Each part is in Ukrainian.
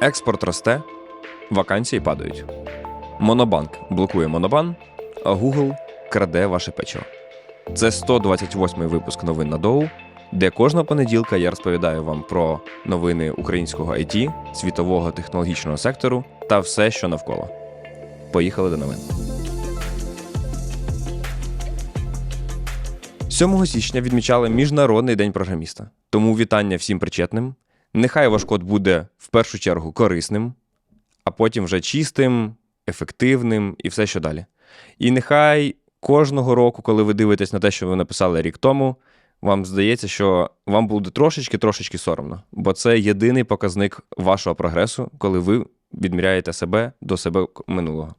Експорт росте, вакансії падають. Монобанк блокує монобан, а Google краде ваше печиво. Це 128-й випуск новин на Доу, де кожного понеділка я розповідаю вам про новини українського IT, світового технологічного сектору та все, що навколо. Поїхали до новин. 7 січня відмічали Міжнародний день програміста. Тому вітання всім причетним. Нехай ваш код буде в першу чергу корисним, а потім вже чистим, ефективним і все що далі. І нехай кожного року, коли ви дивитесь на те, що ви написали рік тому, вам здається, що вам буде трошечки-трошечки соромно, бо це єдиний показник вашого прогресу, коли ви відміряєте себе до себе минулого.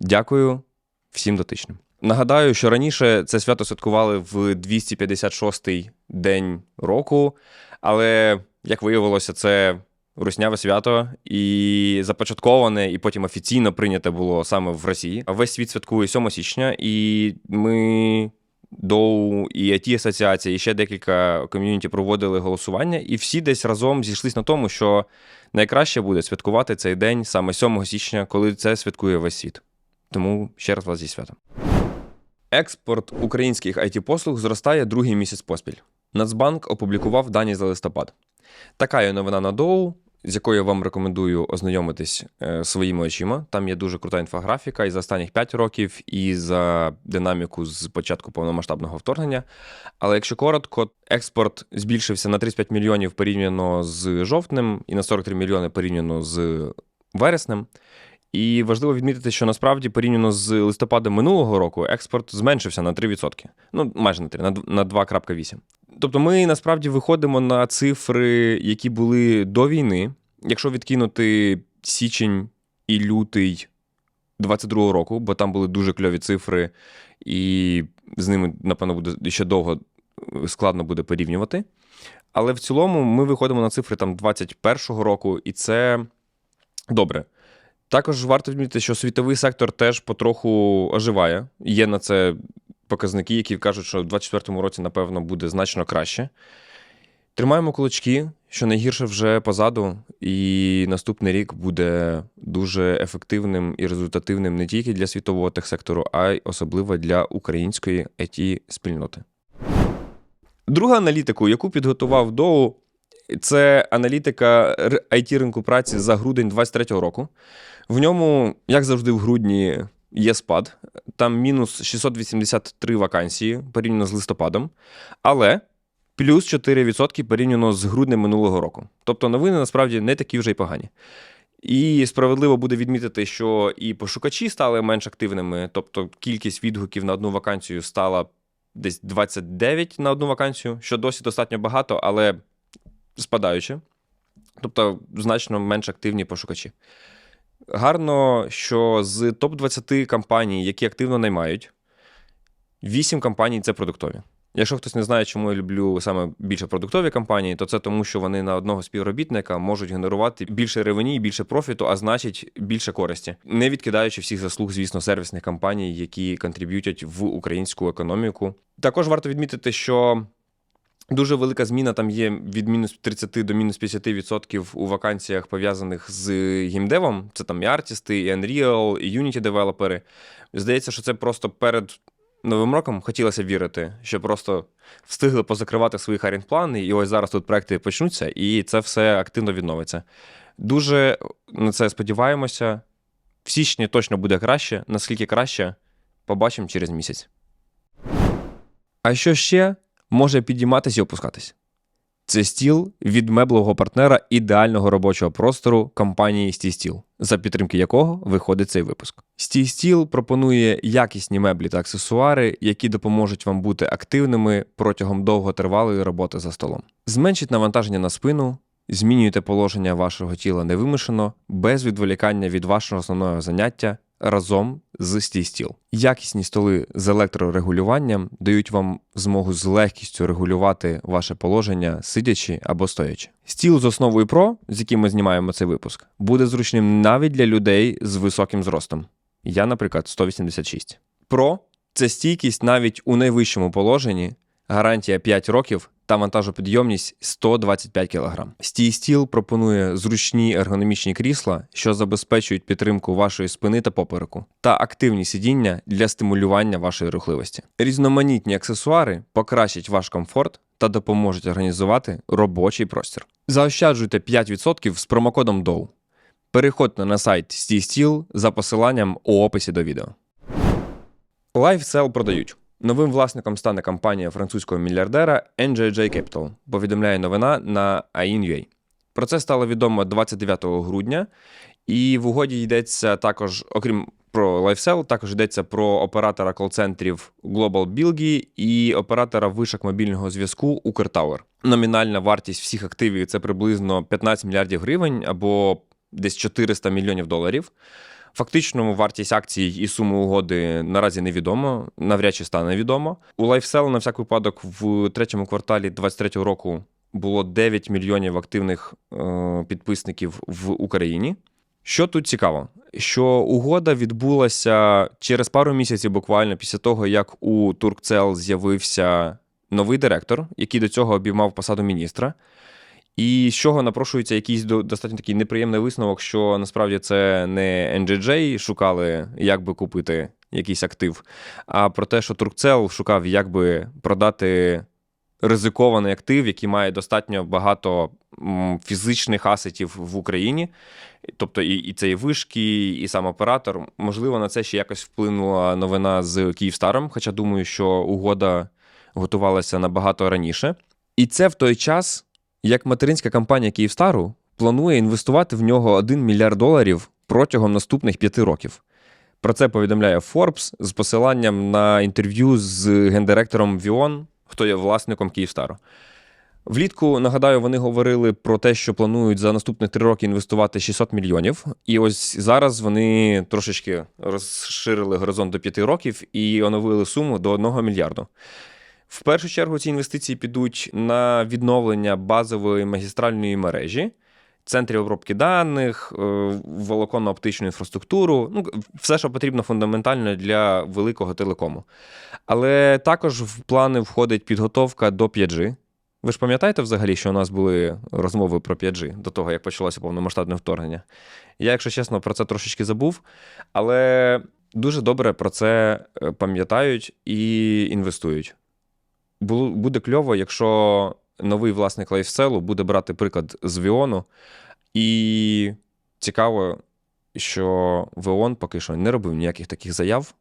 Дякую всім дотичним. Нагадаю, що раніше це свято святкували в 256-й день року, але, як виявилося, це русняве свято і започатковане, і потім офіційно прийняте було саме в Росії. А Весь світ святкує 7 січня, і ми. Доу і it асоціація, і ще декілька ком'юніті проводили голосування, і всі десь разом зійшлись на тому, що найкраще буде святкувати цей день саме 7 січня, коли це святкує весь світ. Тому ще раз вас зі святом. Експорт українських it послуг зростає другий місяць поспіль. Нацбанк опублікував дані за листопад. Така є новина на Доу, з якою я вам рекомендую ознайомитись е, своїми очима. Там є дуже крута інфографіка і за останніх 5 років, і за динаміку з початку повномасштабного вторгнення. Але якщо коротко, експорт збільшився на 35 мільйонів порівняно з жовтнем і на 43 мільйони порівняно з вереснем. І важливо відмітити, що насправді порівняно з листопадом минулого року експорт зменшився на 3%. Ну, майже на 3, на дв- на 2,8. Тобто ми насправді виходимо на цифри, які були до війни. Якщо відкинути січень і лютий 22-го року, бо там були дуже кльові цифри, і з ними, напевно, буде ще довго складно буде порівнювати. Але в цілому ми виходимо на цифри там 21-го року, і це добре. Також варто відмітити, що світовий сектор теж потроху оживає. Є на це показники, які кажуть, що в 2024 році, напевно, буде значно краще. Тримаємо кулачки, що найгірше вже позаду, і наступний рік буде дуже ефективним і результативним не тільки для світового техсектору, а й особливо для української it спільноти. Друга аналітику, яку підготував Доу, це аналітика it ринку праці за грудень 2023 року. В ньому, як завжди, в грудні є спад. Там мінус 683 вакансії порівняно з листопадом, але плюс 4% порівняно з груднем минулого року. Тобто новини насправді не такі вже й погані. І справедливо буде відмітити, що і пошукачі стали менш активними, тобто кількість відгуків на одну вакансію стала десь 29 на одну вакансію, що досі достатньо багато, але спадаюче. Тобто значно менш активні пошукачі. Гарно, що з топ-20 компаній, які активно наймають, 8 компаній це продуктові. Якщо хтось не знає, чому я люблю саме більше продуктові компанії, то це тому, що вони на одного співробітника можуть генерувати більше ревені, більше профіту, а значить більше користі, не відкидаючи всіх заслуг, звісно, сервісних компаній, які контриб'ютять в українську економіку. Також варто відмітити, що Дуже велика зміна там є від мінус 30 до мінус 50% у вакансіях, пов'язаних з геймдевом. Це там і артисти, і Unreal, і Unity девелопери. Здається, що це просто перед новим роком хотілося вірити, що просто встигли позакривати свої харінг-плани, і ось зараз тут проекти почнуться, і це все активно відновиться. Дуже на це сподіваємося. В січні точно буде краще. Наскільки краще, побачимо через місяць. А що ще може підійматися і опускатись? Це стіл від меблового партнера ідеального робочого простору компанії Стістіл, за підтримки якого виходить цей випуск. Стістіл пропонує якісні меблі та аксесуари, які допоможуть вам бути активними протягом довготривалої роботи за столом. Зменшить навантаження на спину, змінюйте положення вашого тіла невимушено, без відволікання від вашого основного заняття разом з стій-стіл. Якісні столи з електрорегулюванням дають вам змогу з легкістю регулювати ваше положення сидячи або стоячи. Стіл з основою Pro, з яким ми знімаємо цей випуск, буде зручним навіть для людей з високим зростом. Я, наприклад, 186. Pro – це стійкість навіть у найвищому положенні, гарантія 5 років та вантажопідйомність 125 кг. Стій стіл пропонує зручні ергономічні крісла, що забезпечують підтримку вашої спини та попереку, та активні сидіння для стимулювання вашої рухливості. Різноманітні аксесуари покращать ваш комфорт та допоможуть організувати робочий простір. Заощаджуйте 5% з промокодом DOW. Переходьте на сайт SteeSteel за посиланням у описі до відео. LiveSell продають. Новим власником стане компанія французького мільярдера NJJ Capital, повідомляє новина на AIN.ua. Про це стало відомо 29 грудня, і в угоді йдеться також, окрім про LiveSell, також йдеться про оператора кол-центрів Global Bilgi і оператора вишок мобільного зв'язку Укртауер. Номінальна вартість всіх активів це приблизно 15 мільярдів гривень або десь 400 мільйонів доларів. Фактично, вартість акцій і суми угоди наразі невідомо, навряд чи стане відомо. У LifeSell, на всяк випадок, в третьому кварталі 2023 року було 9 мільйонів активних е, підписників в Україні. Що тут цікаво, що угода відбулася через пару місяців, буквально після того, як у Туркцел з'явився новий директор, який до цього обіймав посаду міністра. І з чого напрошується якийсь до- достатньо такий неприємний висновок, що насправді це не NJJ шукали, як би купити якийсь актив, а про те, що Туркцел шукав, як би продати ризикований актив, який має достатньо багато фізичних асетів в Україні. Тобто і, і це і вишки, і сам оператор. Можливо, на це ще якось вплинула новина з Київстаром, хоча думаю, що угода готувалася набагато раніше. І це в той час, як материнська компанія Київстару планує інвестувати в нього 1 мільярд доларів протягом наступних п'яти років. Про це повідомляє Forbes з посиланням на інтерв'ю з гендиректором Віон, хто є власником Київстару. Влітку, нагадаю, вони говорили про те, що планують за наступних три роки інвестувати 600 мільйонів. І ось зараз вони трошечки розширили горизонт до 5 років і оновили суму до 1 мільярду. В першу чергу ці інвестиції підуть на відновлення базової магістральної мережі, центрів обробки даних, е, волоконно-оптичну інфраструктуру, ну, все, що потрібно фундаментально для великого телекому. Але також в плани входить підготовка до 5G. Ви ж пам'ятаєте взагалі, що у нас були розмови про 5G до того, як почалося повномасштабне вторгнення? Я, якщо чесно, про це трошечки забув, але дуже добре про це е, пам'ятають і інвестують. Буде кльово, якщо новий власник лайфселу буде брати приклад з Віону. І цікаво, що Віон поки що не робив ніяких таких заяв,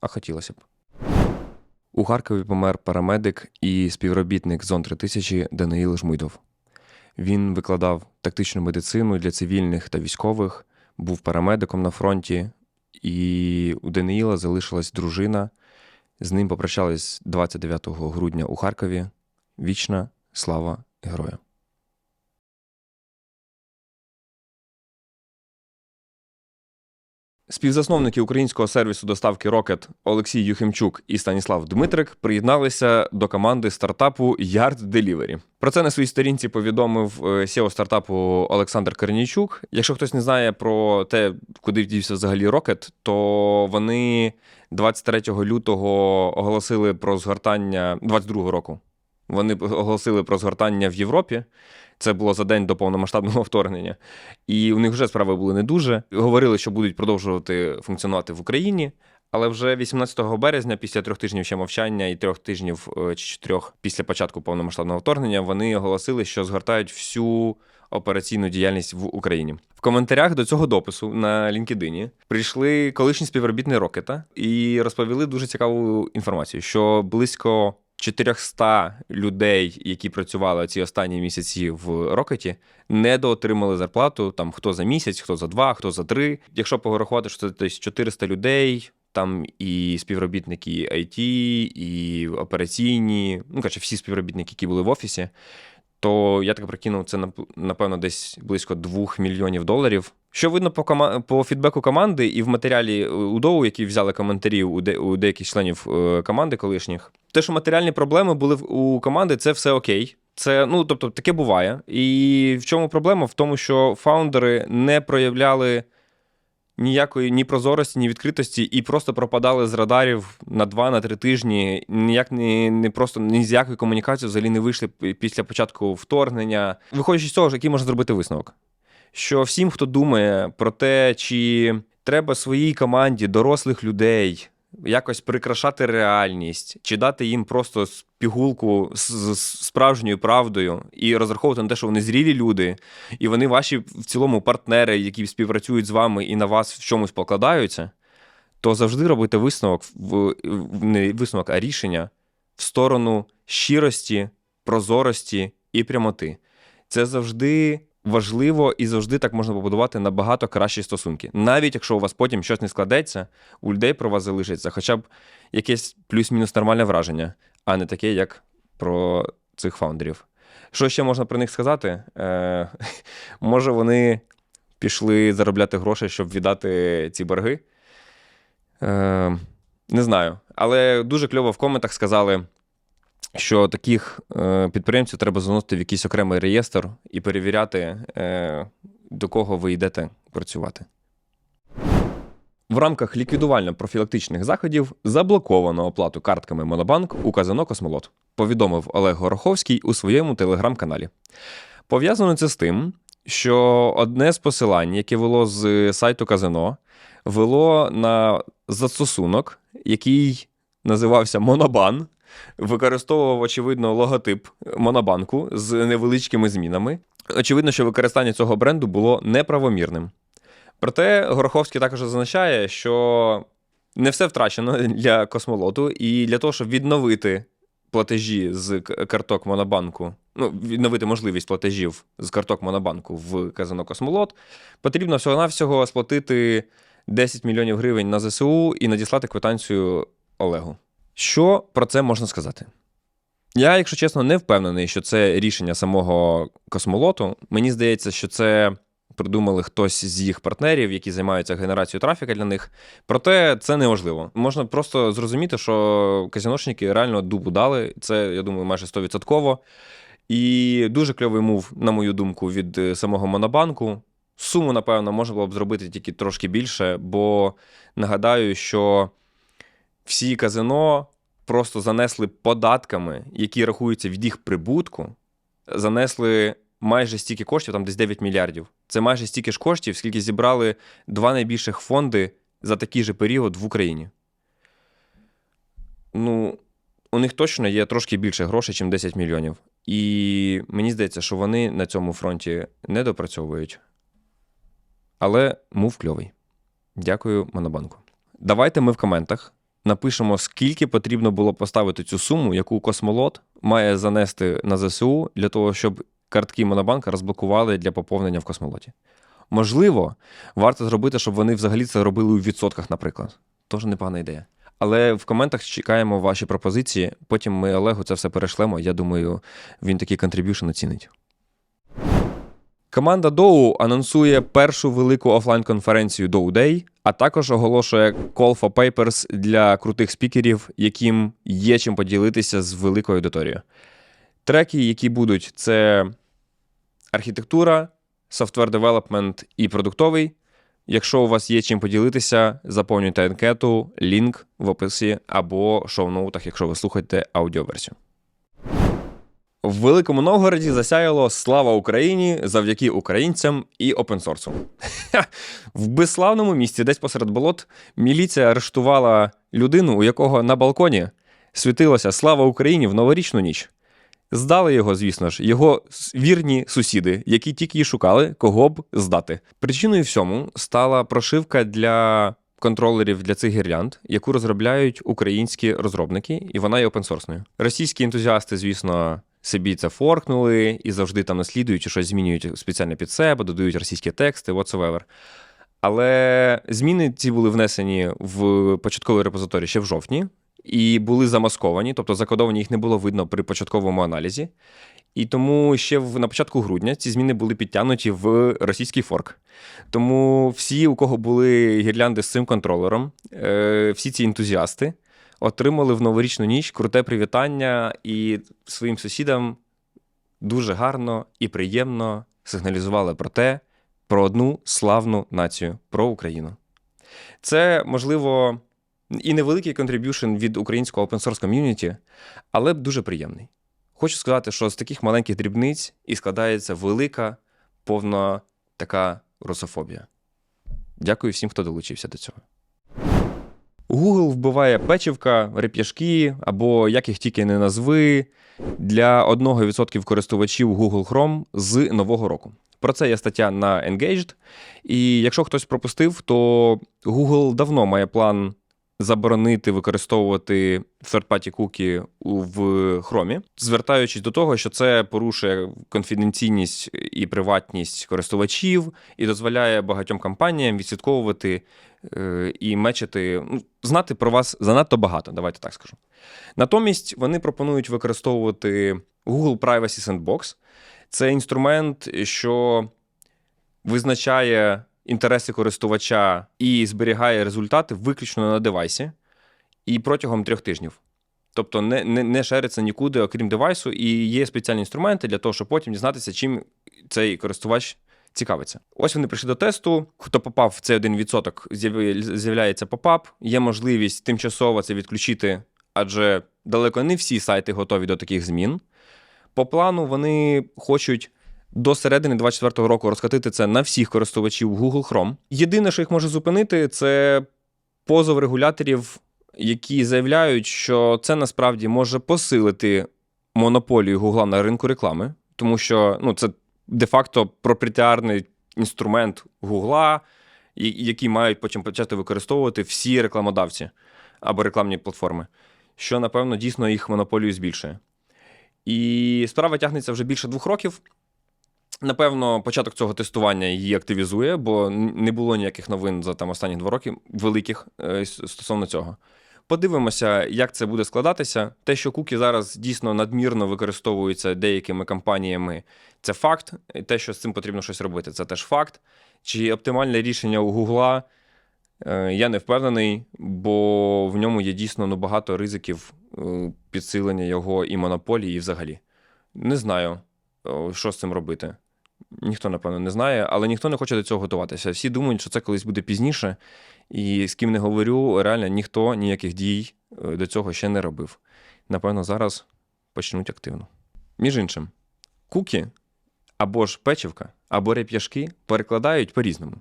а хотілося б. У Харкові помер парамедик і співробітник Зон 3000 Даниїл Жмидов. Він викладав тактичну медицину для цивільних та військових, був парамедиком на фронті, і у Даниїла залишилась дружина. З ним попрощались 29 грудня у Харкові. Вічна слава герою! Співзасновники українського сервісу доставки Rocket Олексій Юхимчук і Станіслав Дмитрик приєдналися до команди стартапу Yard Delivery. Про це на своїй сторінці повідомив е, SEO стартапу Олександр Корнійчук. Якщо хтось не знає про те, куди дівся взагалі Rocket, то вони 23 лютого оголосили про згортання 22 року. Вони оголосили про згортання в Європі. Це було за день до повномасштабного вторгнення. І у них вже справи були не дуже. Говорили, що будуть продовжувати функціонувати в Україні. Але вже 18 березня, після трьох тижнів ще мовчання і трьох тижнів е, чи чотирьох після початку повномасштабного вторгнення, вони оголосили, що згортають всю операційну діяльність в Україні. В коментарях до цього допису на LinkedIn прийшли колишні співробітники Рокета і розповіли дуже цікаву інформацію, що близько 400 людей, які працювали ці останні місяці в Рокеті, недоотримали зарплату. Там хто за місяць, хто за два, хто за три. Якщо порахувати, що це десь 400 людей. Там і співробітники IT, і операційні, ну коротше, всі співробітники, які були в офісі, то я так прикинув, це напевно десь близько 2 мільйонів доларів. Що видно по кома- по фідбеку команди і в матеріалі УДОУ, які взяли коментарі у, де- у деяких членів е, команди колишніх, те, що матеріальні проблеми були у команди, це все окей. Це ну тобто таке буває. І в чому проблема? В тому, що фаундери не проявляли ніякої ні прозорості, ні відкритості, і просто пропадали з радарів на два, на три тижні. Ніяк не, не просто ні з якої комунікації взагалі не вийшли після початку вторгнення. Виходячи з цього, який можна зробити висновок? Що всім, хто думає про те, чи треба своїй команді дорослих людей якось прикрашати реальність, чи дати їм просто пігулку з, справжньою правдою і розраховувати на те, що вони зрілі люди, і вони ваші в цілому партнери, які співпрацюють з вами і на вас в чомусь покладаються, то завжди робити висновок не висновок, а рішення в сторону щирості, прозорості і прямоти. Це завжди важливо і завжди так можна побудувати набагато кращі стосунки. Навіть якщо у вас потім щось не складеться, у людей про вас залишиться хоча б якесь плюс-мінус нормальне враження, а не таке, як про цих фаундерів. Що ще можна про них сказати? Е, може, вони пішли заробляти гроші, щоб віддати ці борги. Е, не знаю. Але дуже кльово в коментах сказали, що таких е, підприємців треба заносити в якийсь окремий реєстр і перевіряти, е, до кого ви йдете працювати. В рамках ліквідувально-профілактичних заходів заблоковано оплату картками Монобанк у казино Космолот, повідомив Олег Гороховський у своєму телеграм-каналі. Пов'язано це з тим, що одне з посилань, яке вело з сайту казино, вело на застосунок, який називався Монобан, використовував, очевидно, логотип Монобанку з невеличкими змінами. Очевидно, що використання цього бренду було неправомірним. Проте Гороховський також зазначає, що не все втрачено для космолоту, і для того, щоб відновити платежі з карток Монобанку, ну, відновити можливість платежів з карток Монобанку в казино Космолот, потрібно всього-навсього сплатити 10 мільйонів гривень на ЗСУ і надіслати квитанцію Олегу. Що про це можна сказати? Я, якщо чесно, не впевнений, що це рішення самого космолоту. Мені здається, що це придумали хтось з їх партнерів, які займаються генерацією трафіка для них. Проте це неможливо. Можна просто зрозуміти, що казіношники реально дубу дали. Це, я думаю, майже 100%. І дуже кльовий мув, на мою думку, від е, самого Монобанку. Суму, напевно, можна було б зробити тільки трошки більше, бо нагадаю, що всі казино просто занесли податками, які рахуються від їх прибутку, занесли майже стільки коштів, там десь 9 мільярдів. Це майже стільки ж коштів, скільки зібрали два найбільших фонди за такий же період в Україні. Ну, у них точно є трошки більше грошей, ніж 10 мільйонів. І мені здається, що вони на цьому фронті не допрацьовують. Але мув кльовий. Дякую, Монобанку. Давайте ми в коментах напишемо, скільки потрібно було поставити цю суму, яку космолот має занести на ЗСУ для того, щоб картки Монобанка розблокували для поповнення в космолоті. Можливо, варто зробити, щоб вони взагалі це робили у відсотках, наприклад. Тож непогана ідея. Але в коментах чекаємо ваші пропозиції. Потім ми Олегу це все перешлемо. Я думаю, він такий контриб'юшн оцінить. Команда Доу анонсує першу велику офлайн-конференцію Dow Day, а також оголошує Call for Papers для крутих спікерів, яким є чим поділитися з великою аудиторією. Треки, які будуть, це архітектура, software development і продуктовий. Якщо у вас є чим поділитися, заповнюйте анкету, лінк в описі або шоу-ноутах, якщо ви слухаєте аудіоверсію. В Великому Новгороді засяяло слава Україні завдяки українцям і опенсорсу. В безславному місці, десь посеред болот, міліція арештувала людину, у якого на балконі світилося Слава Україні в новорічну ніч. Здали його, звісно ж, його вірні сусіди, які тільки й шукали, кого б здати. Причиною всьому стала прошивка для контролерів для цих гірлянд, яку розробляють українські розробники, і вона є опенсорсною. Російські ентузіасти, звісно, собі це форкнули і завжди там наслідують щось змінюють спеціально під себе, додають російські тексти, whatsoever. Але зміни ці були внесені в початковий репозиторій ще в жовтні і були замасковані, тобто закодовані їх не було видно при початковому аналізі. І тому ще в, на початку грудня ці зміни були підтягнуті в російський форк. Тому всі, у кого були гірлянди з цим контролером, е, всі ці ентузіасти отримали в новорічну ніч круте привітання і своїм сусідам дуже гарно і приємно сигналізували про те, про одну славну націю, про Україну. Це, можливо, і невеликий контриб'юшн від українського source ком'юніті, але дуже приємний. Хочу сказати, що з таких маленьких дрібниць і складається велика, повна така русофобія. Дякую всім, хто долучився до цього. Google вбиває печівка, реп'яшки або як їх тільки не назви для 1% користувачів Google Chrome з нового року. Про це є стаття на Engaged. І якщо хтось пропустив, то Google давно має план заборонити використовувати third-party куки в Chrome, звертаючись до того, що це порушує конфіденційність і приватність користувачів і дозволяє багатьом компаніям відслідковувати і мечити, ну, знати про вас занадто багато, давайте так скажу. Натомість вони пропонують використовувати Google Privacy Sandbox. Це інструмент, що визначає інтереси користувача і зберігає результати виключно на девайсі і протягом трьох тижнів. Тобто не, не, не шериться нікуди, окрім девайсу, і є спеціальні інструменти для того, щоб потім дізнатися, чим цей користувач цікавиться. Ось вони прийшли до тесту. Хто попав в цей 1%, з'являється попап. Є можливість тимчасово це відключити, адже далеко не всі сайти готові до таких змін. По плану вони хочуть до середини 2024 року розкатити це на всіх користувачів Google Chrome. Єдине, що їх може зупинити, це позов регуляторів, які заявляють, що це насправді може посилити монополію Google на ринку реклами, тому що ну, це де-факто проприетарний інструмент Google, який мають потім почати використовувати всі рекламодавці або рекламні платформи, що, напевно, дійсно їх монополію збільшує. І справа тягнеться вже більше двох років. Напевно, початок цього тестування її активізує, бо не було ніяких новин за там останні два роки великих е, стосовно цього. Подивимося, як це буде складатися. Те, що куки зараз дійсно надмірно використовуються деякими компаніями, це факт. І Те, що з цим потрібно щось робити, це теж факт. Чи оптимальне рішення у Гугла, е, я не впевнений, бо в ньому є дійсно ну, багато ризиків е, підсилення його і монополії, і взагалі. Не знаю, що з цим робити. Ніхто, напевно, не знає, але ніхто не хоче до цього готуватися. Всі думають, що це колись буде пізніше, і з ким не говорю, реально ніхто ніяких дій е, до цього ще не робив. Напевно, зараз почнуть активно. Між іншим, куки або ж печивка, або реп'яшки перекладають по-різному.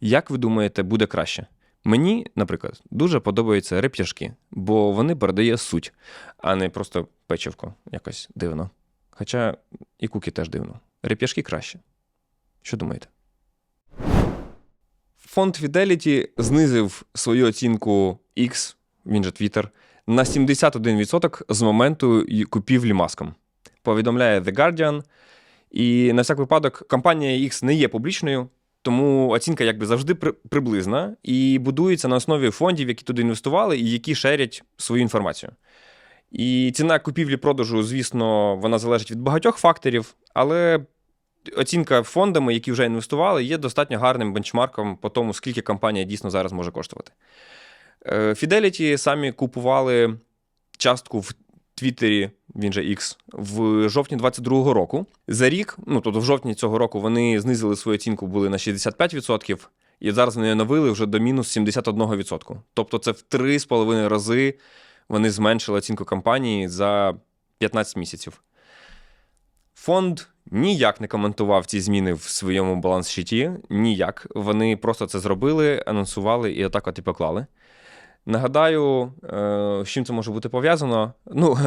Як ви думаєте, буде краще? Мені, наприклад, дуже подобаються реп'яшки, бо вони передає суть, а не просто печивко. Якось дивно. Хоча і куки теж дивно. Реп'яшки краще. Що думаєте? Фонд Fidelity знизив свою оцінку X, він же Twitter, на 71% з моменту купівлі маском. Повідомляє The Guardian. І на всяк випадок компанія X не є публічною, тому оцінка якби завжди при- приблизна і будується на основі фондів, які туди інвестували і які шерять свою інформацію. І ціна купівлі-продажу, звісно, вона залежить від багатьох факторів, але оцінка фондами, які вже інвестували, є достатньо гарним бенчмарком по тому, скільки компанія дійсно зараз може коштувати. Е, Fidelity самі купували частку в Твіттері, він же X, в жовтні 22-го року. За рік, ну тобто в жовтні цього року, вони знизили свою оцінку були на 65%, і зараз вони оновили вже до мінус 71%. Тобто це в 3,5 рази вони зменшили оцінку компанії за 15 місяців. Фонд ніяк не коментував ці зміни в своєму баланс-щиті. Ніяк. Вони просто це зробили, анонсували і отак от і поклали. Нагадаю, е, з чим це може бути пов'язано. Ну,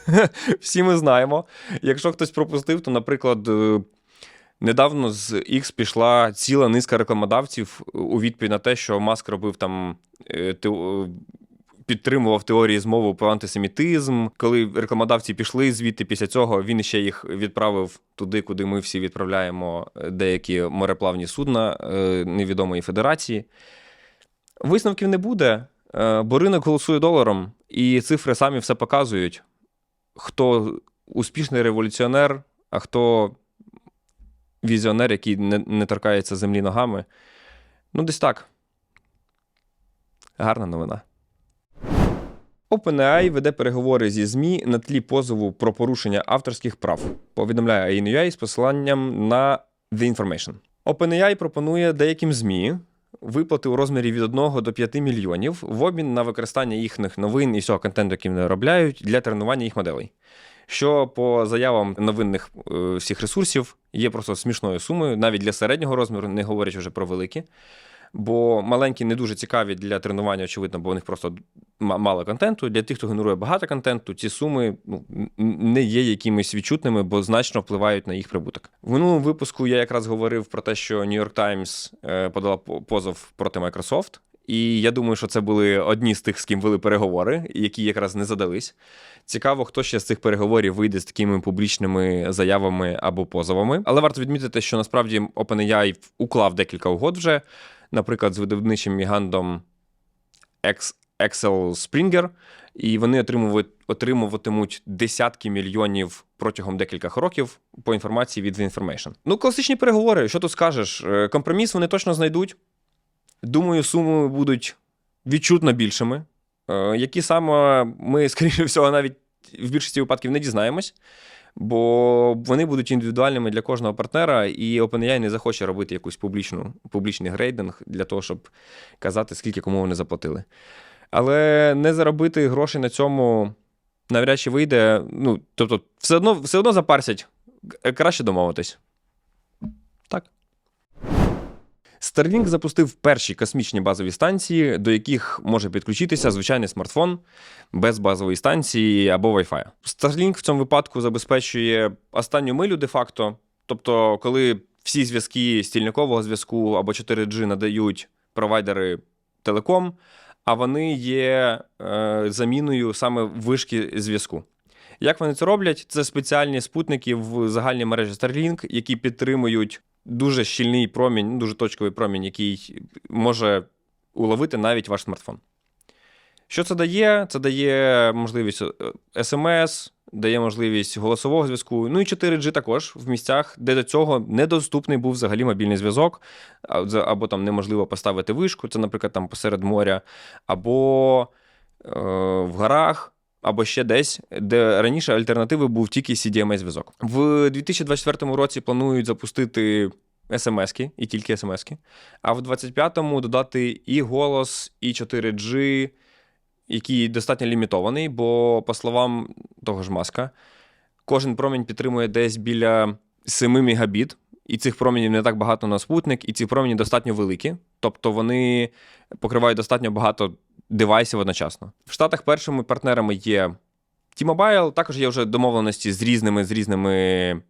всі ми знаємо. Якщо хтось пропустив, то, наприклад, е, недавно з X пішла ціла низка рекламодавців у відповідь на те, що Маск робив там е, підтримував теорії змови про антисемітизм. Коли рекламодавці пішли звідти після цього, він ще їх відправив туди, куди ми всі відправляємо е, деякі мореплавні судна е, невідомої федерації. Висновків не буде, е, бо ринок голосує доларом, і цифри самі все показують. Хто успішний революціонер, а хто візіонер, який не, не торкається землі ногами. Ну, десь так. Гарна новина. OpenAI веде переговори зі ЗМІ на тлі позову про порушення авторських прав, повідомляє AINUA з посиланням на The Information. OpenAI пропонує деяким ЗМІ виплати у розмірі від 1 до 5 мільйонів в обмін на використання їхніх новин і всього контенту, який вони виробляють, для тренування їх моделей. Що по заявам новинних е, всіх ресурсів є просто смішною сумою, навіть для середнього розміру, не говорячи вже про великі. Бо маленькі не дуже цікаві для тренування, очевидно, бо у них просто мало контенту. Для тих, хто генерує багато контенту, ці суми ну, не є якимись відчутними, бо значно впливають на їх прибуток. В минулому випуску я якраз говорив про те, що New York Times е, подала по- позов проти Microsoft. І я думаю, що це були одні з тих, з ким вели переговори, які якраз не задались. Цікаво, хто ще з цих переговорів вийде з такими публічними заявами або позовами. Але варто відмітити, що насправді OpenAI уклав декілька угод вже, наприклад, з видавничим гігантом Excel Springer, і вони отримуватимуть десятки мільйонів протягом декількох років по інформації від The Information. Ну, класичні переговори, що тут скажеш? Е, Компроміс вони точно знайдуть. Думаю, суми будуть відчутно більшими. Е, Які саме ми, скоріше всього, навіть в більшості випадків не дізнаємось, бо вони будуть індивідуальними для кожного партнера, і OpenAI не захоче робити якусь публічну, публічний грейдинг для того, щоб казати, скільки кому вони заплатили. Але не заробити грошей на цьому навряд чи вийде. Ну, тобто, все одно, все одно запарсять. Краще домовитись. Так. Starlink запустив перші космічні базові станції, до яких може підключитися звичайний смартфон без базової станції або Wi-Fi. Starlink в цьому випадку забезпечує останню милю де-факто. Тобто, коли всі зв'язки стільникового зв'язку або 4G надають провайдери телеком, а вони є е, заміною саме вишки зв'язку. Як вони це роблять? Це спеціальні спутники в загальній мережі Starlink, які підтримують дуже щільний промінь, ну, дуже точковий промінь, який може уловити навіть ваш смартфон. Що це дає? Це дає можливість е, смс, дає можливість голосового зв'язку. Ну і 4G також в місцях, де до цього недоступний був взагалі мобільний зв'язок, або там неможливо поставити вишку, це, наприклад, там посеред моря, або е, в горах. Або ще десь, де раніше альтернативою був тільки CDMA-зв'язок. В 2024 році планують запустити смс-ки і тільки смс-ки, а в 25-му додати і голос, і 4G, який достатньо лімітований, бо, по словам того ж маска, кожен промінь підтримує десь біля 7 мегабіт, і цих променів не так багато на спутник, і ці промені достатньо великі, тобто вони покривають достатньо багато девайсів одночасно. В Штатах першими партнерами є T-Mobile, також є вже домовленості з різними з різними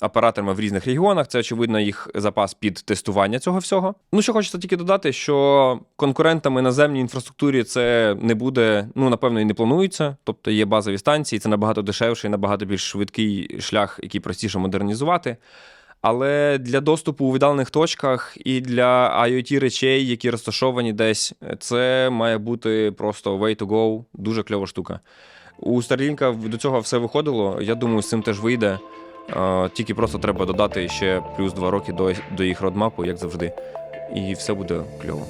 операторами в різних регіонах. Це, очевидно, їх запас під тестування цього всього. Ну, що хочеться тільки додати, що конкурентами на земній інфраструктурі це не буде, ну, напевно, і не планується. Тобто є базові станції, це набагато дешевший, набагато більш швидкий шлях, який простіше модернізувати. Але для доступу у віддалених точках і для IoT речей, які розташовані десь, це має бути просто way to go, дуже кльова штука. У Starlink до цього все виходило. Я думаю, з цим теж вийде. Тільки просто треба додати ще плюс два роки до їх родмапу, як завжди. І все буде кльово.